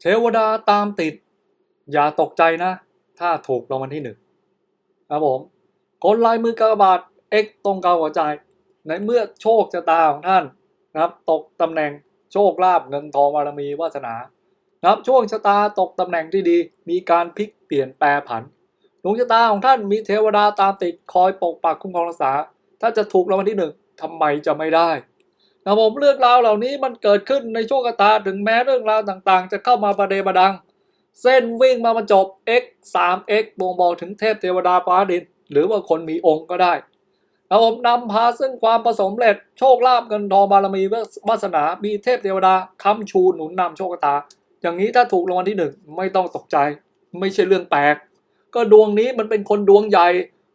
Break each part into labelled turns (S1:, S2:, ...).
S1: เทวดาตามติด อย่าตกใจนะ ถ้าถูกรางวัลที่หนึ่งครับผมคนลายมือกากบาท X ตรงกลางหัวใจ ในเมื่อโชคชะตาของท่านนะครับ ตกตำแหน่งโชคลาภเงินทองบารมีวาสนานะครับช่วงชะตาตกตำแหน่งที่ดี มีการพลิกเปลี่ยนแปรผันดวงชะตาของท่านมีเทวดาตามติดคอยปกปักคุ้มครองรักษา ถ้าจะถูกรางวัลที่หนึ่งทำไมจะไม่ได้ นะผมเรื่องราวเหล่านี้มันเกิดขึ้นในช่วงชะตาถึงแม้เรื่องราวต่างๆ จะเข้ามาประเดประดัง เส้นวิ่งมาบรรจบ x 3 x บ่งบอกถึงเทพเทวดาฟ้าดิน หรือว่าคนมีองค์ก็ได้นะผมนำพาซึ่งความประสมเร็จโชคลาภเงินทองบารมีวาสนา มีเทพเทวดาค้ำชูหนุนนำโชคชะตา อย่างนี้ถ้าถูกรางวัลที่หนึ่งไม่ต้องตกใจ ไม่ใช่เรื่องแปลก ก็ดวงนี้มันเป็นคนดวงใหญ่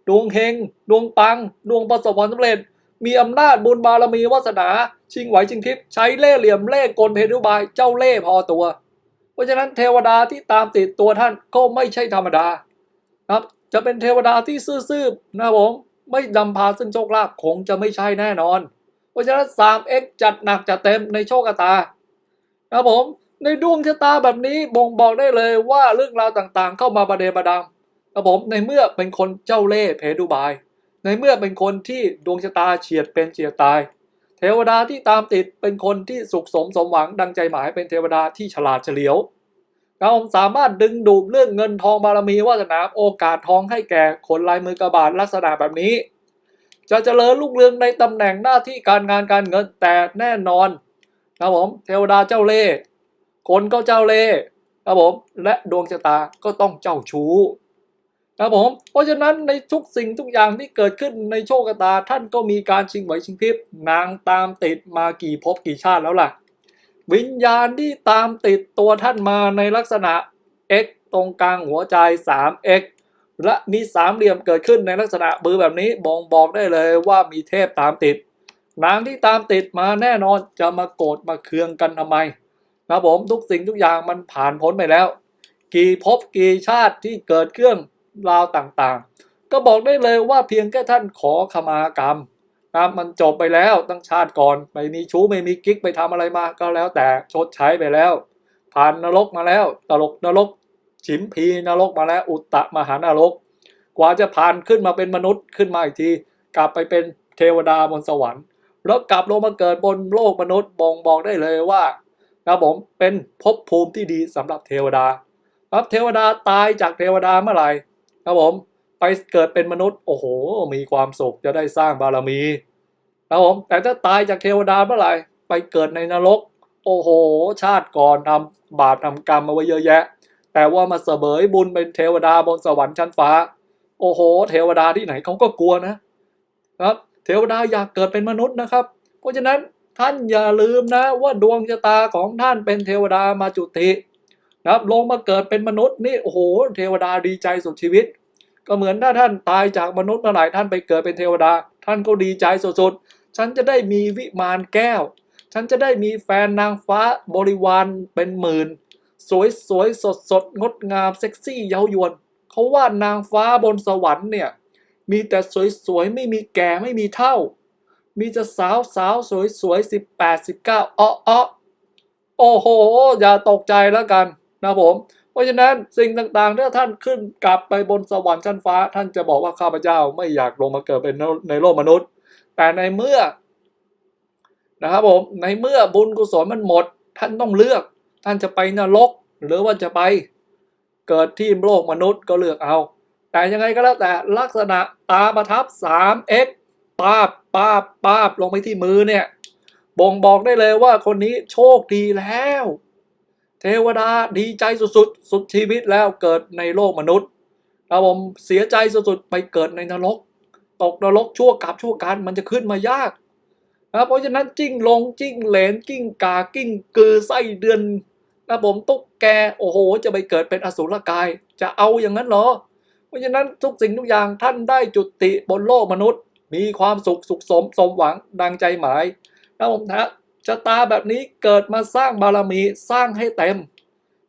S1: ดวงเฮง ดวงปัง ดวงประสบความสำเร็จ มีอำนาจบุญบารมีวาสนา ชิงไหวชิงทิพย์ใช้เล่เหลี่ยมเล่กลเพทุบายเจ้าเล่พอตัว เพราะฉะนั้นเทวดาที่ตามติดตัวท่านก็ไม่ใช่ธรรมดาครับจะเป็นเทวดาที่ซื่อๆนะผมไม่นำพาซึ่งโชคลาภคงจะไม่ใช่แน่นอน เพราะฉะนั้น 3x จัดหนักจัดเต็มในโชคตาครับผมในดวงชะตาแบบนี้บ่งบอกได้เลยว่าเรื่องราวต่างๆ เข้ามาประเดประดังครับผมในเมื่อเป็นคนเจ้าเล่ห์เพดุบาย ในเมื่อเป็นคนที่ดวงชะตาเฉียดเป็นเฉียดตาย เทวดาที่ตามติดเป็นคนที่สุขสมสมหวังดังใจหมายเป็นเทวดาที่ฉลาดเฉลียวเราสามารถดึงดูดเรื่องเงินทองบารมีวาสนาโอกาสทองให้แก่คนลายมือกระบาดลักษณะแบบนี้ จะเจริญรุ่งเรืองในตำแหน่งหน้าที่การงานการเงินแต่แน่นอนครับผมเทวดาเจ้าเล่ห์คนก็เจ้าเล่ห์ครับผมและดวงชะตาก็ต้องเจ้าชู้ ครับผมเพราะฉะนั้นในทุกสิ่งทุกอย่างที่เกิดขึ้นในโชคชะตาท่านก็มีการชิงไหวชิงพริบนางตามติดมากี่ภพกี่ชาติแล้วล่ะ วิญญาณที่ตามติดตัวท่านมาในลักษณะ x ตรงกลางหัวใจ 3x และมีสามเหลี่ยมเกิดขึ้นในลักษณะบือแบบนี้บ่งบอกได้เลยว่ามีเทพตามติด นางที่ตามติดมาแน่นอนจะมาโกรธมาเคืองกันทำไมครับผมทุกสิ่งทุกอย่างมันผ่านพ้นไปแล้ว กี่ภพกี่ชาติที่เกิดเครื่อง ราวต่างๆ ก็บอกได้เลยว่าเพียงแค่ท่านขอขมากรรมครับมันจบไปแล้วตั้งชาติก่อนไม่มีชู้ไม่มีกิ๊กไปทำอะไรมาก็แล้วแต่ชดใช้ไปแล้ว ผ่านนรกมาแล้ว ตลกนรก ฉิมพีนรกมาแล้วอุตตะมหานรก กว่าจะผ่านขึ้นมาเป็นมนุษย์ขึ้นมาอีกที กลับไปเป็นเทวดาบนสวรรค์แล้วกลับลงมาเกิดบนโลกมนุษย์บ่งบอกได้เลยว่าครับผมเป็นภพภูมิที่ดีสำหรับเทวดาครับเทวดาตายจากเทวดาเมื่อไหร่ ครับผมไปเกิดเป็นมนุษย์โอ้โห มีความสุขจะได้สร้างบารมีครับผมแต่ถ้าตายจากเทวดาเมื่อไหร่ไปเกิดในนรก โอ้โห ชาติก่อนทำบาปทำกรรมมาไว้เยอะแยะ แต่ว่ามาเสบยบุญเป็นเทวดาบนสวรรค์ชั้นฟ้า โอ้โห เทวดาที่ไหนเขาก็กลัวนะครับ เทวดาอยากเกิดเป็นมนุษย์นะครับ เพราะฉะนั้นท่านอย่าลืมนะว่าดวงชะตาของท่านเป็นเทวดามาจุติ นะครับลงมาเกิดเป็นมนุษย์นี่โอ้โหเทวดาดีใจสุดชีวิต ก็เหมือนถ้าท่านตายจากมนุษย์เมื่อไหร่ท่านไปเกิดเป็นเทวดา ท่านก็ดีใจสุดๆฉันจะได้มีวิมานแก้ว ฉันจะได้มีแฟนนางฟ้าบริวารเป็นหมื่น สวยสวยสดสดงดงามเซ็กซี่เย้ายวนเขาว่านางฟ้าบนสวรรค์เนี่ยมีแต่สวยสวยไม่มีแก่ไม่มีเท่า มีจะสาวสาวสวยสวยสิบแปดสิบเก้าอ้ออ้อโอ้โห อย่าตกใจแล้วกัน นะผม เพราะฉะนั้นสิ่งต่างๆ ถ้าท่านขึ้นกลับไปบนสวรรค์ชั้นฟ้า ท่านจะบอกว่าข้าพเจ้าไม่อยากลงมาเกิดเป็นในโลกมนุษย์ แต่ในเมื่อนะครับผมในเมื่อบุญกุศลมันหมด ท่านต้องเลือก ท่านจะไปนรก หรือว่าจะไปเกิดที่โลกมนุษย์ก็เลือกเอา แต่ยังไงก็แล้วแต่ลักษณะตาประทับ 3x ปาบปาบปาบลงไปที่มือเนี่ย บ่งบอกได้เลยว่าคนนี้โชคดีแล้ว เทวดาดีใจสุดๆ สุดชีวิตแล้วเกิดในโลกมนุษย์ครับผมเสียใจสุดๆ ไปเกิดในนรก ตกนรกชั่วกับชั่วการมันจะขึ้นมายากนะเพราะฉะนั้นจิ้งลงจิ้งเหลนกิ้งกากิ้งกือไส้เดือนนะผมตุ๊กแกโอ้โห จะไปเกิดเป็นอสุรกาย จะเอาอย่างนั้นเหรอ เพราะฉะนั้นทุกสิ่งทุกอย่างท่านได้จุติบนโลกมนุษย์ มีความสุขสุขสมสมหวังดังใจหมายนะผมนะ ชะตาแบบนี้เกิดมาสร้างบารมีสร้างให้เต็ม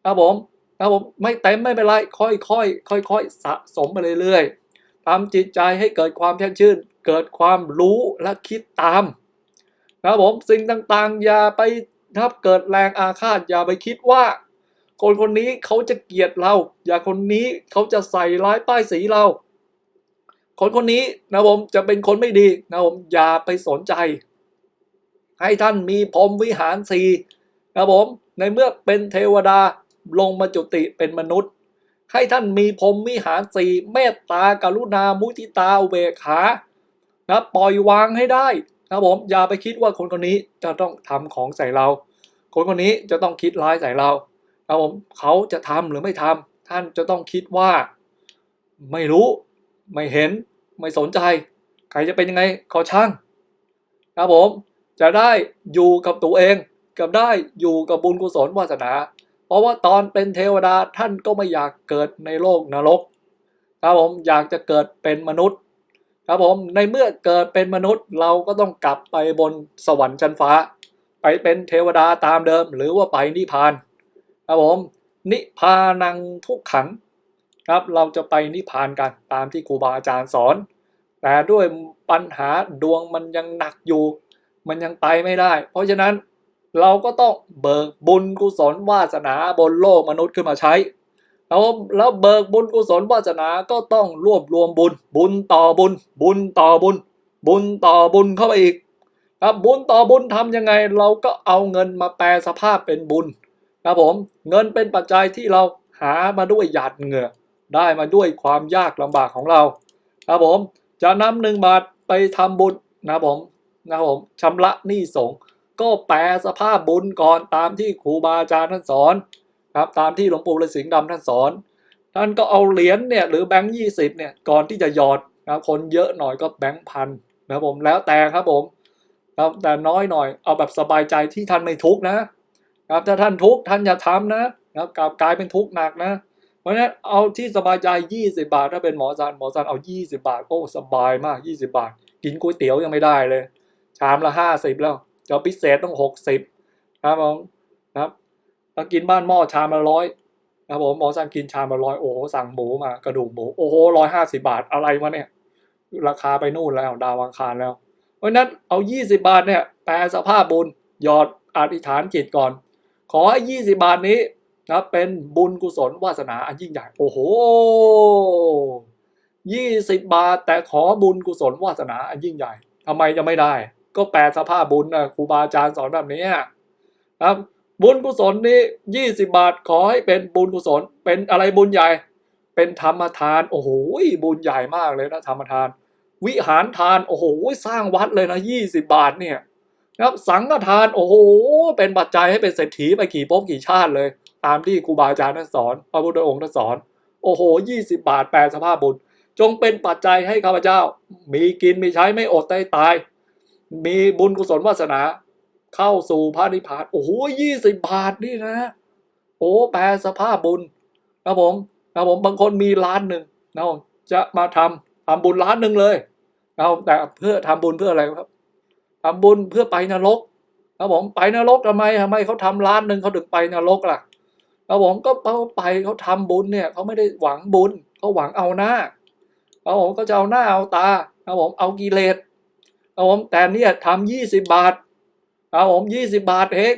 S1: นะผมนะผมไม่เต็มไม่เป็นไรค่อยๆค่อยๆสะสมไปเรื่อยๆทำจิตใจให้เกิดความแช่มชื่น เกิดความรู้และคิดตามนะผมสิ่งต่างๆ อย่าไปนะครับเกิดแรงอาฆาตอย่าไปคิดว่า คนคนนี้เขาจะเกลียดเรา อย่าคนนี้เขาจะใส่ร้ายป้ายสีเรา คนคนนี้นะผมจะเป็นคนไม่ดีนะผมอย่าไปสนใจ ให้ท่านมีพรหมวิหารสี่นะผมในเมื่อเป็นเทวดาลงมาจุติเป็นมนุษย์ ให้ท่านมีพรหมวิหารสี่เมตตากรุณามุทิตาอุเบกขานะปล่อยวางให้ได้นะผมอย่าไปคิดว่าคนคนนี้จะต้องทำของใส่เรา คนคนนี้จะต้องคิดร้ายใส่เรานะผมเขาจะทำหรือไม่ทำท่านจะต้องคิดว่า ไม่รู้ ไม่เห็น ไม่สนใจ ใครจะเป็นยังไงขอช่างนะผม จะได้อยู่กับตัวเอง กับได้อยู่กับบุญกุศลวาสนา เพราะว่าตอนเป็นเทวดาท่านก็ไม่อยากเกิดในโลกนรกครับผมอยากจะเกิดเป็นมนุษย์ ครับผมในเมื่อเกิดเป็นมนุษย์เราก็ต้องกลับไปบนสวรรค์ชั้นฟ้า ไปเป็นเทวดาตามเดิม หรือว่าไปนิพพาน ครับผมนิพพานังทุกขังครับเราจะไปนิพพานกันตามที่ครูบาอาจารย์สอน แต่ด้วยปัญหาดวงมันยังหนักอยู่ มันยังไปไม่ได้ เพราะฉะนั้นเราก็ต้องเบิกบุญกุศลวาสนาบนโลกมนุษย์ขึ้นมาใช้แล้วแล้วเบิกบุญกุศลวาสนาก็ต้องรวบรวมบุญ บุญต่อบุญ บุญต่อบุญ บุญต่อบุญเข้าไปอีกครับบุญต่อบุญทำยังไง เราก็เอาเงินมาแปลสภาพเป็นบุญครับผมเงินเป็นปัจจัยที่เราหามาด้วยหยาดเหงื่อได้มาด้วยความยากลำบากของเราครับผมจะนำหนึ่งบาทไปทำบุญนะผม นะครับผมชำระหนี้สงก็แปลสภาพบุญก่อนตามที่ครูบาอาจารย์ท่านสอนครับตามที่หลวงปู่ฤาษีดำท่านสอน ท่านก็เอาเหรียญเนี่ยหรือแบงค์ยี่สิบเนี่ยก่อนที่จะหยอดนะคคนเยอะหน่อยก็แบงค์พันนะครับผมแล้วแต่ครับผมครับแต่น้อยหน่อยเอาแบบสบายใจที่ท่านไม่ทุกนะครับถ้าท่านทุกท่านอย่าทำนะนะครับกลับกลายเป็นทุกข์หนักนะ เพราะฉะนั้นเอาที่สบายใจ 20 บาท ถ้าเป็นหมอซันหมอซันเอา 20 บาทโอ้สบายมาก 20 บาท กินก๋วยเตี๋ยวยังไม่ได้เลย ชามละ50แล้วจะพิเศษต้อง60ครับผมครับถ้ากินบ้านหม้อชามละร้อยครับผมหมอซันกินชามละร้อยโอ้โหสั่งหมูมากระดูกหมูโอ้โหร้อยห้าสิบาทอะไรวะเนี่ย ราคาไปนู่นแล้วดาวังคารแล้วเพราะนั้นเอา20บาทเนี่ยแปลสภาพบุญหยอดอธิษฐานจิตก่อน ขอให้20บาทนี้นะเป็นบุญกุศลวาสนาอันยิ่งใหญ่โอ้โห20บาทแต่ขอบุญกุศลวาสนาอันยิ่งใหญ่ทำไมจะไม่ได้ ก็แปลสภาพบุญนะครูบาอาจารย์สอนแบบนี้ครับ บุญกุศลนี้20บาทขอให้เป็นบุญกุศล เป็นอะไรบุญใหญ่ เป็นธรรมทาน โอ้โหบุญใหญ่มากเลยนะธรรมทาน วิหารทานโอ้โหสร้างวัดเลยนะ20บาทเนี่ยครับสังฆทานโอ้โหเป็นปัจจัยให้เป็นเศรษฐีไปกี่ภพกี่ชาติเลย ตามที่ครูบาอาจารย์ท่านสอนพระพุทธองค์ท่านสอน โอ้โห20บาทแปลสภาพบุญ จงเป็นปัจจัยให้ข้าพเจ้า มีกินมีใช้ไม่อดได้ตาย มีบุญกุศลวาสนา เข้าสู่พระนิพพานโอ้โห20บบาทนี่นะ โอ้แปลสภาพบุญนะผมนะผมบางคนมีล้านหนึ่งนะผมจะมาทำทำบุญล้านหนึ่งเลยนะผมแต่เพื่อทำบุญเพื่ออะไรครับทำบุญเพื่อไปนรกนะผมไปนรกทำไมทำไมเขาทำล้านหนึ่งเขาถึงไปนรกล่ะนะผมก็เขาไปเขาทำบุญเนี่ยเขาไม่ได้หวังบุญเขาหวังเอาหน้านะผมก็จะเอาหน้าเอาตานะผมเอากิเลส นะผมแต่เนี่ยทำยี่สิบบาทนะผมยี่สิบบาทเอง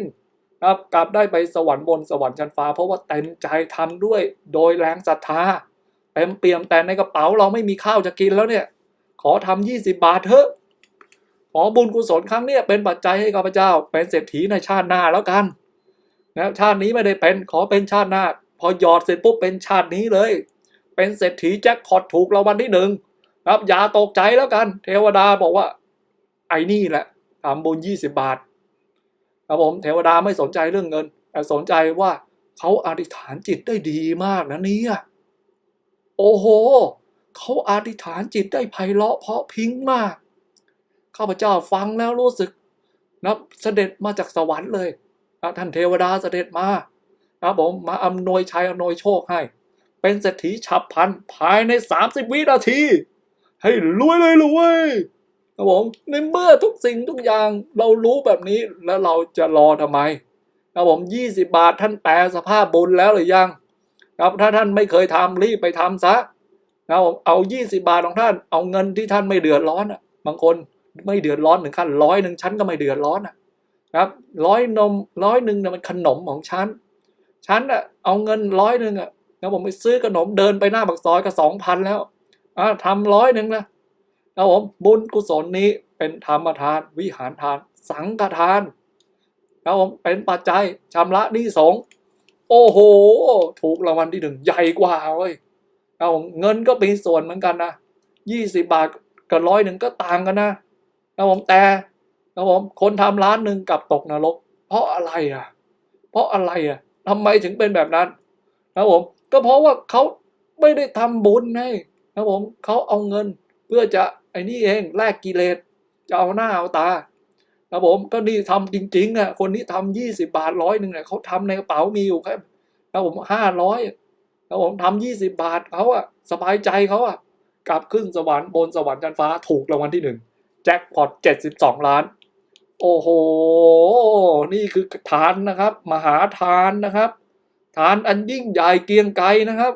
S1: ครับกลับได้ไปสวรรค์บนสวรรค์ชั้นฟ้า เพราะว่าเต็มใจทำด้วยโดยแรงศรัทธาเต็มเปี่ยมแต่ในกระเป๋าเราไม่มีข้าวจะกินแล้วเนี่ย ขอทำยี่สิบบาทเถอะขอบุญกุศลครั้งเนี้ยเป็นปัจจัยให้ข้าพเจ้า เป็นเศรษฐีในชาติหน้าแล้วกันนะชาตินี้ไม่ได้เป็นขอเป็นชาติหน้า พอหยอดเสร็จปุ๊บเป็นชาตินี้เลย เป็นเศรษฐีแจ็คพอตถูกรางวัลที่หนึ่งครับอย่าตกใจแล้วกัน เทวดาบอกว่า ไอ้นี่แหละทำบุญยี่สิบบาทครับผมเทวดาไม่สนใจเรื่องเงิน แต่สนใจว่าเขาอธิษฐานจิตได้ดีมากนะเนี่ยโอ้โหเขาอธิษฐานจิตได้ไพเราะเพราะพิ้งมาก ข้าพเจ้าฟังแล้วรู้สึกนะเสด็จมาจากสวรรค์เลยนะท่านเทวดาเสด็จมานะผมมาอำนวยชัยอำนวยโชคให้ เป็นเศรษฐีฉับพลันภายใน 30 วินาที ให้รวยเลยรวย ครับผมในเมื่อทุกสิ่งทุกอย่างเรารู้แบบนี้แล้วเราจะรอทำไมครับผม20บาทท่านแปลสภาพบุญแล้วหรือยังครับถ้าท่านไม่เคยทำรีบไปทำซะนะผมเอา20บาทของท่านเอาเงินที่ท่านไม่เดือดร้อนอะ บางคนไม่เดือดร้อนถึงขั้นร้อยหนึ่งชั้นก็ไม่เดือดร้อนอะครับร้อยนมร้อยหนึ่งเนี่ยมันขนมของฉันฉันอะเอาเงินร้อยหนึ่งอะแล้วผมไปซื้อขนมเดินไปหน้าปากซอยก็สองพันแล้วอ่าทำร้อยหนึ่งนะ แล้วผมบุญกุศลนี้เป็นธรรมทาน วิหารทาน สังฆทานแล้วผมเป็นปัจจัยชำระหนี้สงโอ้โห ถูกรางวัลที่หนึ่งใหญ่กว่าเว้ยแล้วผมเงินก็มีส่วนเหมือนกันนะยี่สิบาทกับร้อยหนึ่งก็ต่างกันนะแล้วผมแต่แล้วผมคนทำร้านหนึ่งกลับตกนรก เพราะอะไรอะ เพราะอะไรอะทำไมถึงเป็นแบบนั้นนะผมก็เพราะว่าเขาไม่ได้ทำบุญไงนะผมเขาเอาเงินเพื่อจะ ไอ้นี่เองแลกกิเลสจะเอาหน้าเอาตานะผมก็นี่ทำจริงๆอะคนที่ทำยี่สิบาทร้อยหนึ่งเนี่ยเขาทำในกระเป๋ามีอยู่แค่นะผมห้าร้อยนะผมทำยี่สิบาทเขาอะสบายใจเขาอะกลับขึ้นสวรรค์บนสวรรค์จันฟ้าถูกรางวัลที่หนึ่งแจ็คพอตเจ็ดสิบสองล้าน โอ้โห นี่คือทานนะครับ มหาทานนะครับ ทานอันยิ่งใหญ่เกียงไกรนะครับ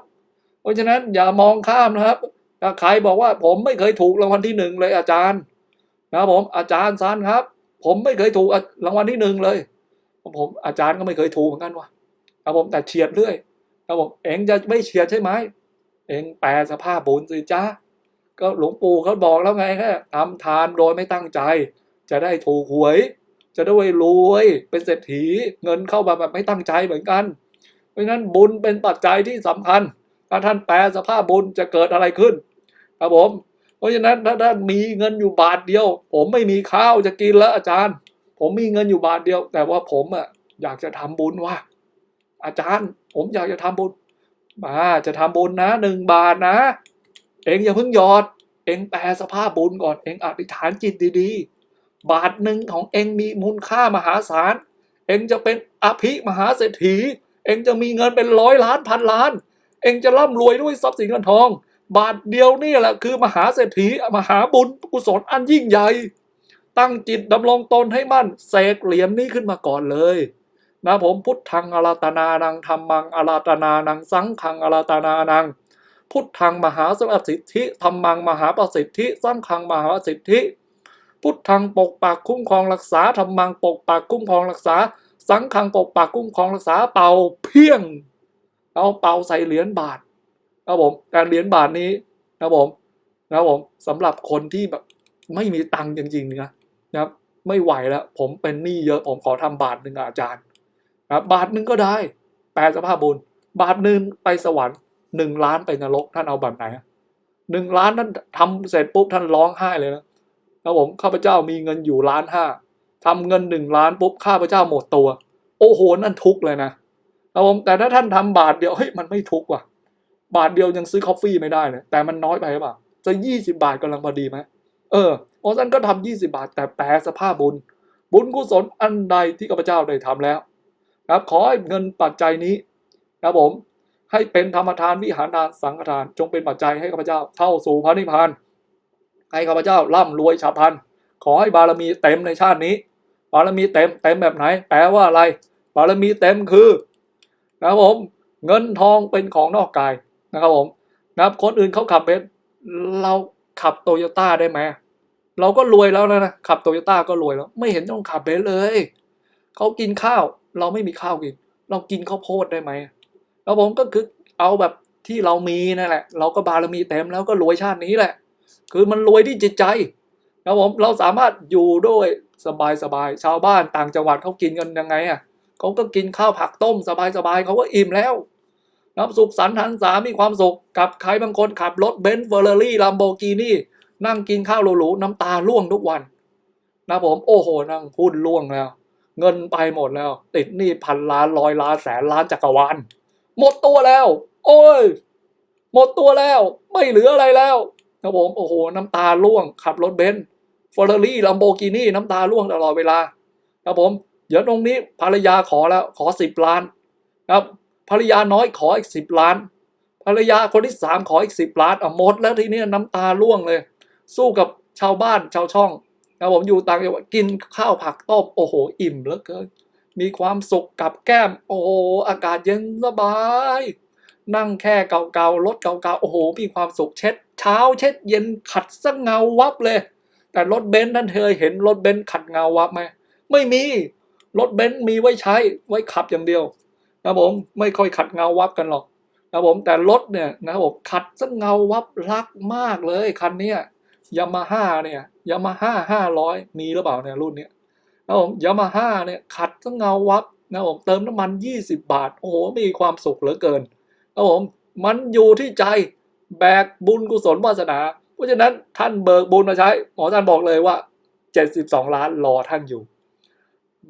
S1: เพราะฉะนั้นอย่ามองข้ามนะครับ ถ้าใครบอกว่าผมไม่เคยถูกรางวัลที่หนึ่งเลยอาจารย์นะครับผมอาจารย์ซันครับ ผมไม่เคยถูกรางวัลที่หนึ่งเลย ผมอาจารย์ก็ไม่เคยถูกเหมือนกันวะครับผมแต่เฉียดเรื่อยครับผมเองจะไม่เฉียดใช่ไหมเองแปลสภาพบุญสิจ้าก็หลวงปู่เขาบอกแล้วไงฮะทำทานโดยไม่ตั้งใจ จะได้ถูกหวย จะได้รวยเป็นเศรษฐีเงินเข้ามาแบบไม่ตั้งใจเหมือนกัน เพราะฉะนั้นบุญเป็นปัจจัยที่สำคัญ ถ้าท่านแปลสภาพบุญจะเกิดอะไรขึ้นครับผม เพราะฉะนั้นถ้าท่านมีเงินอยู่บาทเดียว ผมไม่มีข้าวจะกินแล้วอาจารย์ ผมมีเงินอยู่บาทเดียว แต่ว่าผมอะอยากจะทำบุญว่ะอาจารย์ ผมอยากจะทำบุญ มาจะทำบุญนะหนึ่งบาทนะ เองอย่าเพิ่งหยอด เองแปลสภาพบุญก่อนเองอธิษฐานจิตดีๆ บาทหนึ่งของเองมีมูลค่ามหาศาล เองจะเป็นอภิมหาเศรษฐี เองจะมีเงินเป็นร้อยล้านพันล้าน เองจะร่ำรวยด้วยทรัพย์สินเงินทอง บาทเดียวนี่แหละคือมหาเศรษฐีมหาบุญกุศลอันยิ่งใหญ่ ตั้งจิตดำรงตนให้มั่นเสกเหรียญนี้ขึ้นมาก่อนเลยนะผมพุทธังอาราตนานังธรรมังอาราตนานังสังฆังอาราตนานัง พุทธังมหาสวัสสิทธิธรรมังมหาประสิทธิสังฆังมหาสิทธิ พุทธังปกปักคุ้มครองรักษาธรรมังปกปักคุ้มครองรักษา สังฆังปกปักคุ้มครองรักษาเป่าเพียง เอาเป่าใส่เหรียญบาทครับผมการเหรียญบาทนี้นะครับผมนะครับผมสำหรับคนที่แบบไม่มีตังค์จริงๆนะนะครับ ไม่ไหวแล้ว ผมเป็นหนี้เยอะผมขอทำบาทหนึ่งอาจารย์นะครับบาทหนึ่งก็ได้ แปลสภาพบุญบาทหนึ่งไปสวรรค์หนึ่งล้านไปนรกท่านเอาแบบไหนหนึ่งล้านท่านทำเสร็จปุ๊บท่านร้องไห้เลยนะครับผมข้าพเจ้ามีเงินอยู่ล้านห้าทำเงินหนึ่งล้านปุ๊บข้าพเจ้าหมดตัว โอ้โหนั่นทุกข์เลยนะ ครับผมแต่ถ้าท่านทำบาทเดียวเฮ้ยมันไม่ทุกว่ะ บาทเดียวยังซื้อกาแฟไม่ได้เลยแต่มันน้อยไปหรือเปล่าจะยี่สิบาทกำลังพอดีไหมเออเพราะฉะนั้นก็ทำยี่สิบาท แต่แปลสภาพบุญ บุญกุศลอันใดที่ข้าพเจ้าได้ทำแล้ว ครับขอให้เงินปัจจัยนี้ครับผม ให้เป็นธรรมทานวิหารทานสังฆทาน จงเป็นปัจจัยให้ข้าพเจ้าเข้าสู่พระนิพพานให้ข้าพเจ้าร่ำรวยฉับพลันขอให้บารมีเต็มในชาตินี้ บารมีเต็มเต็มแบบไหน แปลว่าอะไร บารมีเต็มคือ นะครับผมเงินทองเป็นของนอกกายนะครับผมนะครับคนอื่นเขาขับเบนเราขับโตโยต้าได้ไหมเราก็รวยแล้วนะนะขับโตโยต้าก็รวยแล้ว ไม่เห็นต้องขับเบนเลยเขากินข้าว เราไม่มีข้าวกิน เรากินข้าวโพดได้ไหมแล้วผมก็คือเอาแบบที่เรามีนั่นแหละ เราก็บารมีเต็มแล้วก็รวยชาตินี้แหละ คือมันรวยที่จิตใจนะผมเราสามารถอยู่ด้วยสบายสบายชาวบ้านต่างจังหวัดเขากินกันยังไงอะ เขาก็กินข้าวผักต้มสบายสบายเขาก็อิ่มแล้วน้ำสุขสันต์หันษามีความสุขกับใครบางคนขับรถเบนซ์เฟอร์รารี่ลัมโบกินี่นั่งกินข้าวหรูๆน้ำตาร่วงทุกวัน นะผมโอ้โหนั่งหุ้นร่วงแล้ว เงินไปหมดแล้ว ติดหนี้พันล้านร้อยล้านแสนล้านจักรวาลหมดตัวแล้ว โอ้ย หมดตัวแล้ว ไม่เหลืออะไรแล้วนะผมโอ้โห น้ำตาร่วงขับรถเบนซ์เฟอร์รารี่ลัมโบกินี่น้ำตาร่วงตลอดเวลาครับผม เดี๋ยวตรงนี้ภรรยาขอแล้วขอสิบล้านครับภรรยาน้อยขออีกสิบล้าน ภรรยาคนที่สามขออีกสิบล้านอะหมดแล้วทีนี้น้ำตาร่วงเลย สู้กับชาวบ้านชาวช่องนะผมอยู่ต่างจังหวัดกินข้าวผักต้มโอ้โห อิ่มเหลือเกินมีความสุขกับแก้ม โอ้โหอากาศเย็นสบาย นั่งแค่เก่าๆรถเก่าๆโอ้โห มีความสุขเช็ด เช้าเช็ดเย็นขัดสักเงาวับเลย แต่รถเบนซ์ท่านเคยเห็นรถเบนซ์ขัดเงาวับไหมไม่มี รถเบนซ์มีไว้ใช้ไว้ขับอย่างเดียวนะผมไม่ค่อยขัดเงาวับกันหรอกนะผมแต่รถเนี่ยนะผมขัดซะเงาวับรักมากเลยคันเนี้ยยามาฮ่าเนี่ยยามาฮ่าห้าร้อยมีหรือเปล่าเนี่ยรุ่นเนี้ยนะผมยามาฮ่าเนี่ยขัดซะเงาวับนะผมเติมน้ำมัน20บาท โอ้โหมีความสุขเหลือเกินนะผมมันอยู่ที่ใจแบกบุญกุศลวาสนา เพราะฉะนั้นท่านเบิกบุญมาใช้หมอท่านบอกเลยว่า 72 ล้านรอท่านอยู่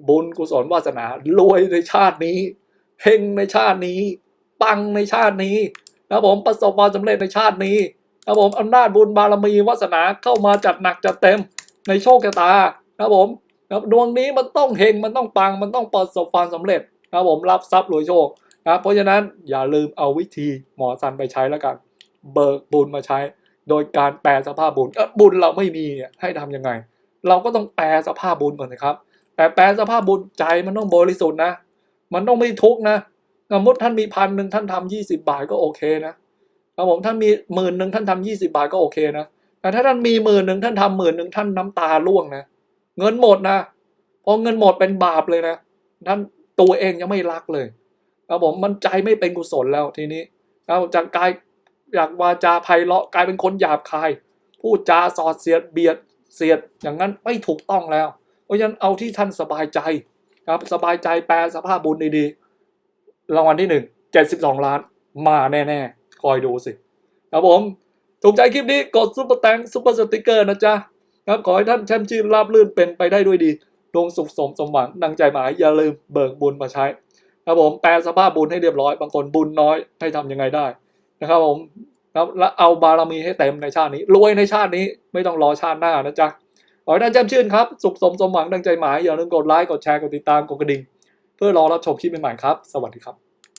S1: บุญกุศลวาสนารวยในชาตินี้เฮงในชาตินี้ ปังในชาตินี้นะผมประสบความสำเร็จในชาตินี้นะผมอำนาจบุญบารมีวาสนาเข้ามาจัดหนักจัดเต็มในโชคชะตานะผมนะดวงนี้มันต้องเฮงมันต้องปังมันต้องประสบความสำเร็จนะผมรับทรัพย์รวยโชคนะเพราะฉะนั้นอย่าลืมเอาวิธีหมอสันไปใช้แล้วกัน เบิกบุญมาใช้ โดยการแปลสภาพบุญเออบุญเราไม่มีให้ทำยังไง เราก็ต้องแปลสภาพบุญก่อนนะครับ แต่แปลสภาพบุญใจมันต้องบริสุทธิ์นะ มันต้องไม่ทุกข์นะสมมติท่านมีพันหนึ่งท่านทำยี่สิบาทก็โอเคนะครับผมท่านมีหมื่นหนึ่งท่านทำยี่สิบาทก็โอเคนะแต่ถ้าท่านมีหมื่นหนึ่งท่านทำหมื่นหนึ่งท่านน้ำตาร่วงนะเงินหมดนะพอเงินหมดเป็นบาปเลยนะท่านตัวเองยังไม่รักเลยครับผมมันใจไม่เป็นกุศลแล้วทีนี้ครับจากกายอยากวาจาไพเราะกลายเป็นคนหยาบคาย พูดจาสอดเสียดเบียดเสียดอย่างนั้นไม่ถูกต้องแล้ว เพราะฉะนั้นเอาที่ท่านสบายใจครับสบายใจแปลสภาพบุญดีๆรางวัลที่หนึ่งเจ็ดสิบสองล้าน มาแน่ๆ คอยดูสิครับผมถูกใจคลิปนี้กดซุปเปอร์แตงซุปเปอร์สติกเกอร์นะจ๊ะครับขอให้ท่านแช่มชื่นราบลื่นเป็นไปได้ด้วยดีดวงสุขสมสมหวังดังใจหมายอย่าลืมเบิกบุญมาใช้ครับผมแปลสภาพบุญให้เรียบร้อย บางคนบุญน้อยให้ทำยังไงได้นะครับผมครับแล้วเอาบารมีให้เต็มในชาตินี้รวยในชาตินี้ไม่ต้องรอชาติหน้านะจ๊ะ ขอให้ท่านแจ่มชื่นครับ สุขสมสมหวังดังใจหมายอย่าลืมกดไลค์กดแชร์กดติดตามกดกระดิ่ง เพื่อรอรับชมคลิปใหม่ๆครับ สวัสดีครับ